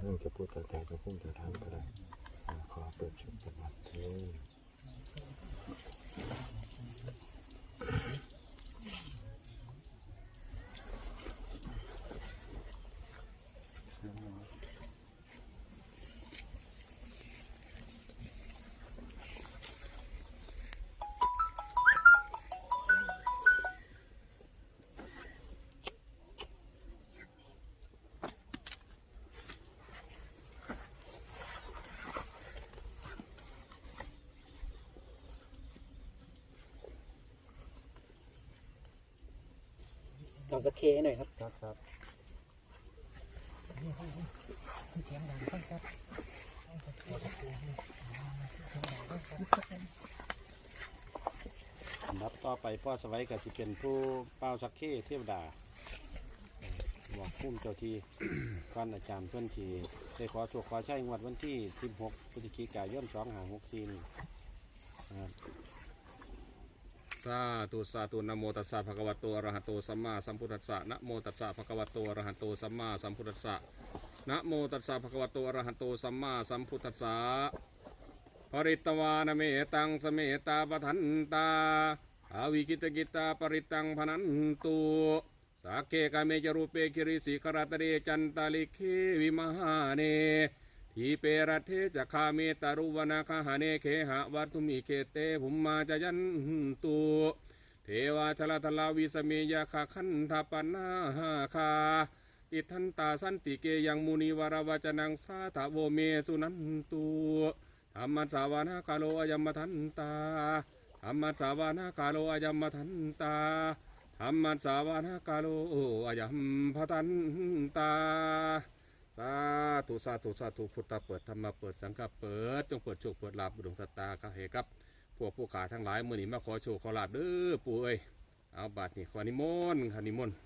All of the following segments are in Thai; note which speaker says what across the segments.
Speaker 1: เรื่องจะพูดต่างๆก็พุ่งจะทำก็ได้ขอเปิดชุดปฏิบัติเถิด
Speaker 2: จองสเคหน่อยครับ
Speaker 1: ครับครับ
Speaker 3: เสียงดังฟังชัด
Speaker 4: อันดับต่อไปพ่อสวัยก็จะเป็นผู้เป้าสักเคเทวดาบอกพุ่มเจ้าที่ก่อนอาจารย์เพื่อนที่ได้ขอโชคขอใช้งวดวันที่ 16พฤศจิกายน2 5 6 4นี่นะครับ
Speaker 5: สาธุสาธุนะโมตัสสะภะคะวะโตอะระหะโตสัมมาสัมพุทธัสสะนะโมตัสสะภะคะวะโตอะระหะโตสัมมาสัมพุทธัสสะนะโมตัสสะภะคะวะโตอะระหะโตสัมมาสัมพุทธัสสะปริตวานเมตังสเมตาปทันตาอาวิกิตกิตาปริตังพนันตุสาเกกาเมจรูปเปกิริสีคราตเรจันตาลิเควิมหาเน ทีเปรตเทจะคาเมตารุวนาคาหาเนเคหะวัตุมิเคเตภุมมาจะยันตุเทวาชลทลาวิสเมยาคาคันทปนาคาอิทันตาสันติเกยังมุนิวรวจนังสาธโวเมสุนันตุธรรมสาวนาคาโลอยัมทันตาธรรมสาวนาคาโลอยัมทันตาธรรมสาวนาคาโลอยัมพทันตา สาธุสาธุสาธุพุทธะเปิดธรรมะเปิดสังฆะเปิด จงเปิดโชคเปิดลาบดวงสตตาข้าเหกับ พวกผู้ขาทั้งหลายมื่อนี้มาขอโชคขอลาบเด้อปู่เอ้ยเอาบาทนี่ขอนิมนต์ขอนิมนต์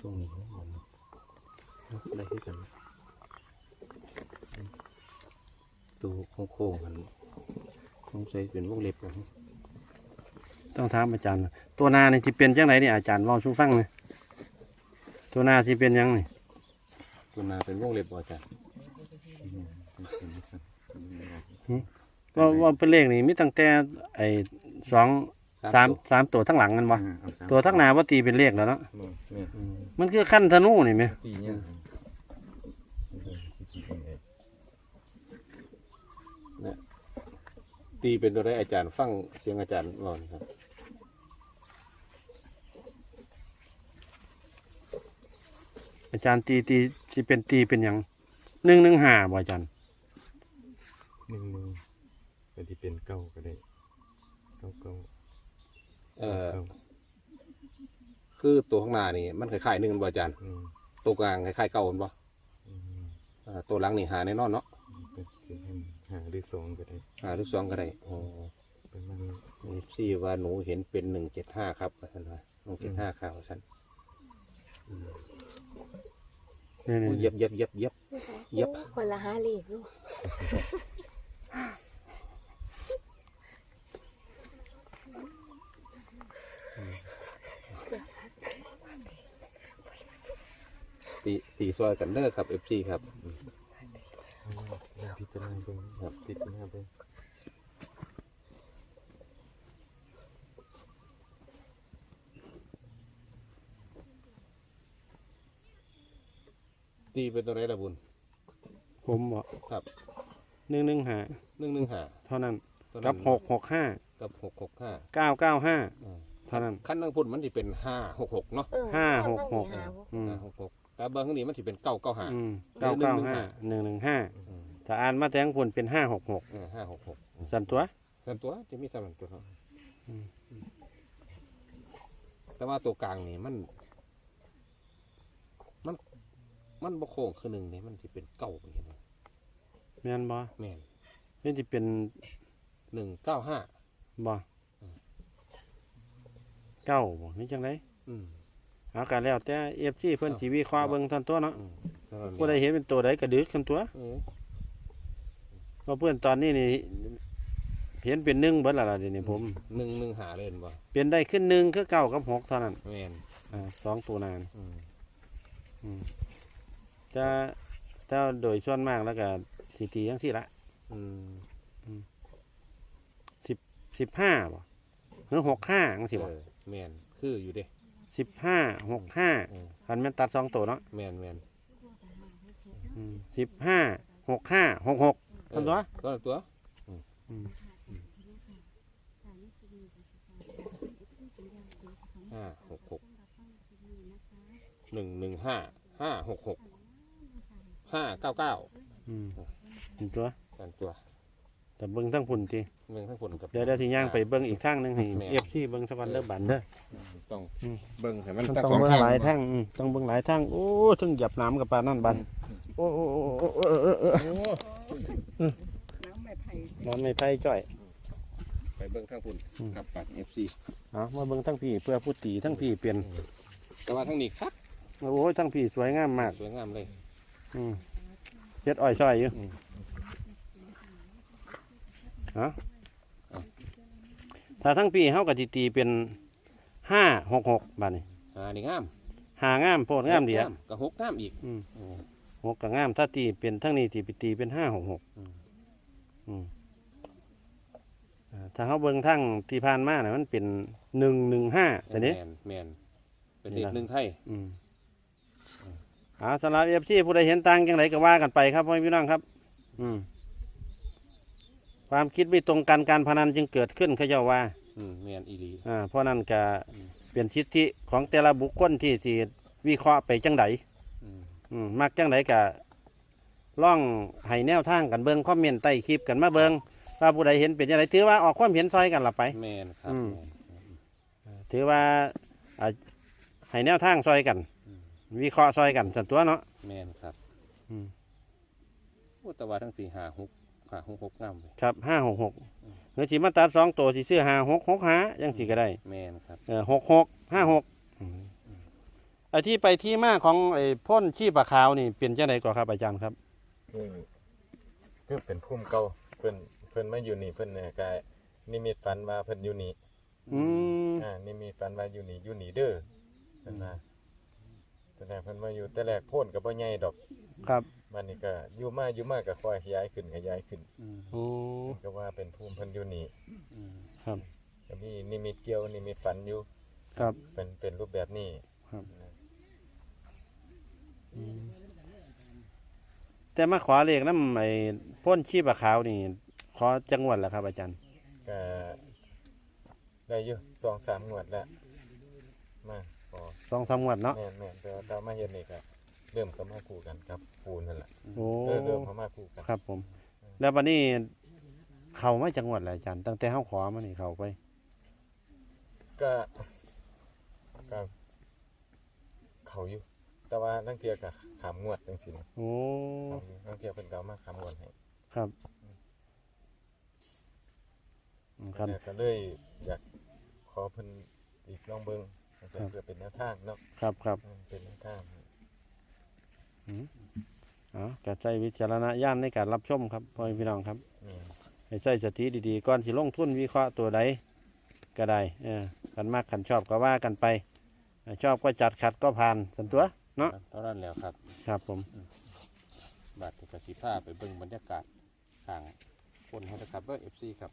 Speaker 1: ตรงนี้มันได้ที่กันตัวโค้งๆมันคงใส่เป็นวงเล็บกัน
Speaker 4: ต้องถามอาจารย์ ตัวนานี่สิเป็นจังไดนี่อาจารย์เว้าสู่ฟังหนี่อยตัวนาสิเป็นหยังนี่
Speaker 1: ตัวนาเป็นวงเล็บบ่จ้ะอืมเป็นเป็นสั่นอืม
Speaker 4: ว่าว่าเป็นเลขนี่มีตั้งแต่ไอ้สอง สามสามตัวทั้งหลังกันบ่
Speaker 1: อ่าเอาสาม
Speaker 4: ตัวทั้งหน้าว่าตีเป็นเลขแล้วเนาะ
Speaker 1: แม่แม่
Speaker 4: มันคือขั้นธนูนี่ไหม
Speaker 1: ตีเนี่ยเนี่ย
Speaker 6: ตีเป็นตัวได้อาจารย์ฟังเสียงอาจารย์ก่อนครับ
Speaker 4: อาจารย์ตีตีสิเป็นตีเป็นหยังหนึ่งหนึ่งห้าบ่อาจารย์
Speaker 1: หนึ่งมือก็ที่เป็นเก้าก็ได้เก้าเก้า
Speaker 6: เอ่อ
Speaker 1: เก้า
Speaker 6: คือตัวข้างหน้านี่มันคล้ายๆหนึ่งบ่อาจารย์
Speaker 1: อืม
Speaker 6: ตัวกลางคล้ายๆเก่าบ่
Speaker 1: อืม
Speaker 6: อ่าตัวหลังนี่หาแน่นอนเนาะ
Speaker 1: เป็นเป็นหาได้สองก็ได้
Speaker 6: หาทุกสองก็ได้โอ้
Speaker 1: เป็นมัน
Speaker 6: นี่ซี่ว่าหนูเห็นเป็นหนึ่งเจ็ดห้าครับว่าท่านว่าหนึ่งเจ็ดห้าข่าวท่าน
Speaker 4: นี่นี่
Speaker 6: เย็บเย็บเย็บเย็บ เย็บ
Speaker 7: คนละห้าเลขลูก
Speaker 6: ตีตีซอยกันเด้อครับเอฟซีครับ
Speaker 1: ลองพิจารณาเบิ่งครับพิจารณาเบิ่ง
Speaker 6: ตีเป็นตัวไหนละบุญ
Speaker 4: ผมบ่
Speaker 6: ครับ
Speaker 4: หนึ่งหนึ่งห้า
Speaker 6: หนึ่งหนึ่งหา
Speaker 4: เท่านั้น
Speaker 6: ตัว
Speaker 4: กับหกหกห้า
Speaker 6: กับหกหกห้า
Speaker 4: เก้าเก้าห้า
Speaker 6: อ่า
Speaker 4: เท่านั้น
Speaker 6: ขั้นนั่งพุ่นมันจะเป็นห้าหกหกเนาะ
Speaker 7: เออ
Speaker 4: ห้า
Speaker 7: ข้
Speaker 4: ห
Speaker 7: ง
Speaker 4: ก
Speaker 7: ข้าง
Speaker 4: หก
Speaker 7: นี่ห้าหก
Speaker 4: อืม
Speaker 6: ห้าหกหก แต่เบอร์ข้างนี้มันจะเป็นเก้าเก้าห้า
Speaker 4: อืม
Speaker 6: หรื
Speaker 4: เก้า
Speaker 6: อ
Speaker 4: เก้าห้าหนึ่งหนึ่งห้า
Speaker 6: อืม
Speaker 4: ถ้าอ่านมาแตงผลเป็นห้าหกหก
Speaker 6: ห้าหกหก
Speaker 4: สันตัว
Speaker 6: ส่วนตัวจะมีสามตัวเนาะ
Speaker 4: อืม
Speaker 6: แต่ว่าตัวกลางนี่มัน มัน มันบกโค้งคือหนึ่งนี่มันจะเป็นเก้าไปเห็นไหม
Speaker 4: แม่นบ่
Speaker 6: แม่น
Speaker 4: นี่จะเป็น
Speaker 6: หนึ่งเก้าห้า
Speaker 4: บ่เก้าบ่นี่จังได
Speaker 6: อืม
Speaker 4: เอาการแล้วแต่เอฟซีเพิ่นสิวิเคราะห์เบิ่งทันตัวเนาะ
Speaker 6: อืมเท่านั้น
Speaker 4: ผู้ใดเห็นเป็นตัวใดก็ดึกคันตัว
Speaker 6: เออ
Speaker 4: เพราะเพื่อนตอนนี้นี่เห็นเป็นหนึ่งเบิดและล่ะเดี๋ยวนี้ผม
Speaker 6: หนึ่งหนึ่งหาเล่นบ่
Speaker 4: เปลี่ยนได้ขึ้นหนึ่งคือเก้ากับหกเท่านั้น
Speaker 6: แม่น
Speaker 4: อ่าสองตัวนาน
Speaker 6: อืม
Speaker 4: จะถ้าโดยส่วนมากแล้วก็สีตีทั้งสี่ละ
Speaker 6: อืม
Speaker 4: สิบห้าบ่หรือหกห้าจังสิบ่
Speaker 6: เออแม่นคืออยู่เด้
Speaker 4: สิบห้าหกห้า
Speaker 6: เออ
Speaker 4: คันแมันตัดสองตัวเนาะ
Speaker 6: แม่นแม่น
Speaker 4: สิบห้าหกห้าหกหก
Speaker 6: เอ
Speaker 4: ทั
Speaker 6: อน
Speaker 4: ตัว
Speaker 6: ตัวตัว
Speaker 4: อืม
Speaker 6: ห้าหกหกหนึ่งหนึ่งห้าห้าหกหกห้าเก้าเก้า
Speaker 4: อืมเห็นตัว
Speaker 6: กันตัว
Speaker 4: แต่เบิ้งทั้งพุ่นที
Speaker 6: เมืองทั้งผลกับ
Speaker 4: เดี๋ยวเดี๋ยวสิย่างไปเบิ้งอีกทางหนึงให้
Speaker 6: แม่
Speaker 4: เอฟซีเบิ้งสักวันเด้อบันเด้อ
Speaker 6: ต้อง
Speaker 4: อืม
Speaker 6: เบิ่งให้มัน
Speaker 4: มัน
Speaker 6: ทั้ง
Speaker 4: ต้อง
Speaker 6: สอง
Speaker 4: เบิ้ง
Speaker 6: ทาง
Speaker 4: หลายทางอืมต้องเบิ้งหลายทางโอ้ถึงหยับน้ำกับปลานั่นบันโอ้โอ้โอ้โอ้โอ้เออเออเออ
Speaker 6: โอ้
Speaker 4: นอนไม่ไพ่จ้อย
Speaker 6: ไปเบิ่งทั้งผล
Speaker 4: อืม
Speaker 6: กับปัดเอฟซี
Speaker 4: เอามาเบิ่งทั้งพี่เพื่อผู้ตีทั้งพี่เปลี่ยน
Speaker 6: แต่ว่าทั้งนี้ครับ
Speaker 4: โอ้ยทั้งพี่สวยงามมาก
Speaker 6: สวยงามเลย
Speaker 4: อืมเฮ็ดอ้อยซอยอยู่
Speaker 6: อืม
Speaker 4: ฮะถ้าทั้งพี่เฮาก็สิตีเป็นห้าหกหกบาดนี้
Speaker 6: อ่านี่งาม
Speaker 4: หางามโพดงามเดียว
Speaker 6: กับหกงามอีก
Speaker 4: อืม
Speaker 6: โอ้
Speaker 4: หกก็งาม ถ้าตีเป็นทั้งนี้ตีไปตีเป็นห้าหกหก
Speaker 6: อืม
Speaker 4: อืมอ่าถ้าเฮาเบิ่งทั้งที่ผ่านมาน่ะมันเป็นหนึ่งหนึ่งห้าแต่นี้
Speaker 6: แมนแมนเป็นเด็กหนึ่งไทย
Speaker 4: อืมอ่าสำหรับเอฟซีผู้ใดเห็นต่างจังไรก็ว่ากันไปครับพ่อพี่น้องครับ อืม ความคิดไม่ตรงกันการพนันจึงเกิดขึ้นเขาเจ้าว่า
Speaker 6: อืมแมนอีหลี
Speaker 4: อ่าเพราะนั้นก็
Speaker 6: อืม
Speaker 4: เป็นสิทธิของแต่ละบุคคลที่สิวิเคราะห์ไปจังได
Speaker 6: อืม
Speaker 4: อืมมักจังไดก็ล่องให้แนวทางกันเบิงคอมเมนต์ใต้คลิปกันมาเบิงว่าผู้ใดเห็นเป็นจังไดถือว่าออกความเห็นซอยกันละไป
Speaker 6: แมนครับ
Speaker 4: อืม
Speaker 6: แม่น
Speaker 4: ถือว่าอ่าให้แนวทางซอยกันวิเคราะห์ซอยกันสันตัวเนาะ
Speaker 6: แมนครับ
Speaker 4: อืม
Speaker 6: โอ้แต่ว่าทั้งสี่หาหก หาหกหกงามเลย
Speaker 4: ครับห้าหกหกเนื้อสีมาตัดสองตัวสีเสื้อห้าหกหกห้ายังสีก็ได้
Speaker 6: แมนครับ
Speaker 4: เออหกหกห้าหกไอ้ที่ไปที่มาของไอ้พ่นขี้ปลาขาวนี่เป็นจังไดก่อนครับอาจารย์ครับ
Speaker 1: คือคือเป็นภูมิเก่าเพิ่นเพิ่นมาอยู่นี่เพิ่นเนี่ยก็นิมิตฝันว่าเพิ่นอยู่นี่
Speaker 4: อืม
Speaker 1: อ่านิมิตฝันว่าอยู่นี่อยู่นี่เด้อเพิ่นว่า แต่แรกเพิ่นมาอยู่แต่แรกโพ่นก็บ่ใหญ่ดอก
Speaker 4: ครับ
Speaker 1: มันนี่ก็อยู่มาอยู่มาก็ค่อยขยายขึ้นขยายขึ้น
Speaker 4: โอ้
Speaker 1: ก็ว่าเป็นภูมิเพิ่นอยู่นี่
Speaker 4: ครับ
Speaker 1: ก็มีนิมิตเกี่ยวนิมิตฝันอยู่
Speaker 4: ครับ
Speaker 1: เป็นเป็นรูปแบบนี้
Speaker 4: แต่มาขอเลขน้ำไอ้พ่นขี้ปลาขาวนี่ ขอจังหวัดละครับ อาจารย์
Speaker 1: ก็ได้อยู่สองสามงวดแล้วมา พอ
Speaker 4: สองสามงวดเนาะ
Speaker 1: แม่นแม่นแต่ว่าตามมาเฮ็ดนี่ก็เริ่มก็มาคู่กันครับปูนนั่นแหละ
Speaker 4: โอ้
Speaker 1: เริ่มเริ่มเข้ามาคู่กัน
Speaker 4: ครับผม แล้ววันนี้เขามาจังหวัดอะไรอาจารย์ตั้งแต่เฮาขอมานี่เขาไป
Speaker 1: ก็ก็เขาอยู่ แต่ว่านังเทียกับขามงวดจังซี่นะ
Speaker 4: โอ้
Speaker 1: เขาอยู่นังเทียเพิ่นก็เอามาขามงวดให้
Speaker 4: ครับอืมครับ
Speaker 1: แต่ก็เลยอยากขอเพิ่นอีกลองเบิ่ง จังซี่เพื่อเป็นแนวทางเนาะ
Speaker 4: ครับครับ
Speaker 1: อืมเป็นแนวทาง
Speaker 4: อ๋อกระใจวิจารณญาณในการรับชมครับพ่อแม่พี่น้องครับ
Speaker 1: นี่
Speaker 4: ให้ใช้สติดีๆก่อนที่ลงทุนวิเคราะห์ตัวใดก็ได้เออกันมากกันชอบก็ว่ากันไปอ่าชอบก็จัดขัดก็ผ่านสันตัว เนาะ
Speaker 6: เท่านั้นแล้วครับ
Speaker 4: ครับผม
Speaker 6: บาดนี้กสิภาไปเบิ่งบรรยากาศทางคนเขาจะครับเบอร์เอฟซีครับ